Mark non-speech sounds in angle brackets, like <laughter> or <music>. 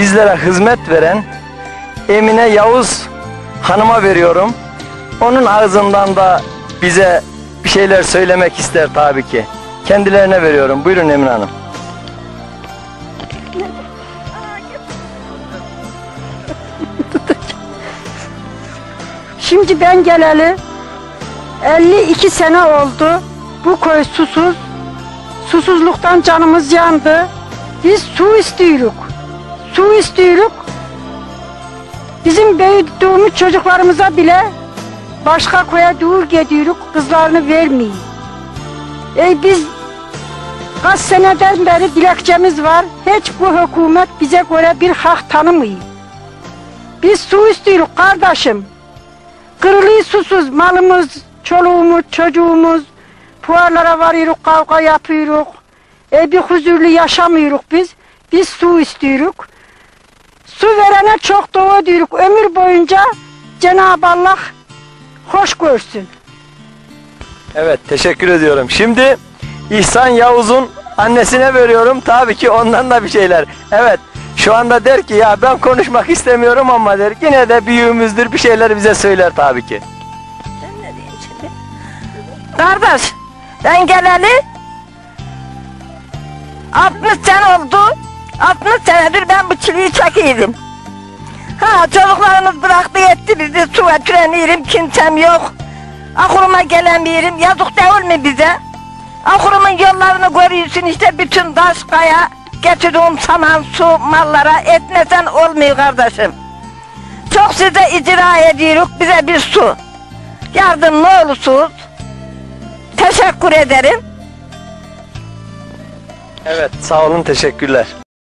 bizlere hizmet veren Emine Yavuz hanıma veriyorum. Onun ağzından da bize bir şeyler söylemek ister tabii ki. Kendilerine veriyorum. Buyurun Emine Hanım. <laughs> Şimdi ben geleli 52 sene oldu. Bu köy susuz. Susuzluktan canımız yandı. Biz su istiyoruz. Su istiyoruz. Bizim büyüttüğümüz çocuklarımıza bile başka köye dur gidiyoruz. Kızlarını vermiyor. E biz kaç seneden beri dilekçemiz var. Hiç bu hükümet bize göre bir hak tanımıyor. Biz su istiyoruz kardeşim. Kırılıyı susuz malımız, çoluğumuz, çocuğumuz. Puarlara varıyoruz, kavga yapıyoruz. E bir huzurlu yaşamıyoruz biz. Biz su istiyoruz. Su verene çok dua ediyoruz. Ömür boyunca Cenab-ı Allah hoş görsün. Evet teşekkür ediyorum. Şimdi İhsan Yavuz'un annesine veriyorum. Tabii ki ondan da bir şeyler. Evet şu anda der ki ya ben konuşmak istemiyorum ama der yine de büyüğümüzdür bir şeyler bize söyler tabii ki. Kardeş, ben geleli 60 sene oldu. 60 senedir ben bu çileyi çekiyordum. Ha çocuklarımız bıraktı etti bizi suya tükeniyorum kimsem yok. Aklıma gelemiyorum yazık değil mi bize? Akılımın yollarını görüyorsun işte bütün taş kaya getirdiğim saman su mallara etmesen olmuyor kardeşim. Çok size icra ediyoruz bize bir su. Yardım ne olursunuz. Teşekkür ederim. Evet sağ olun teşekkürler.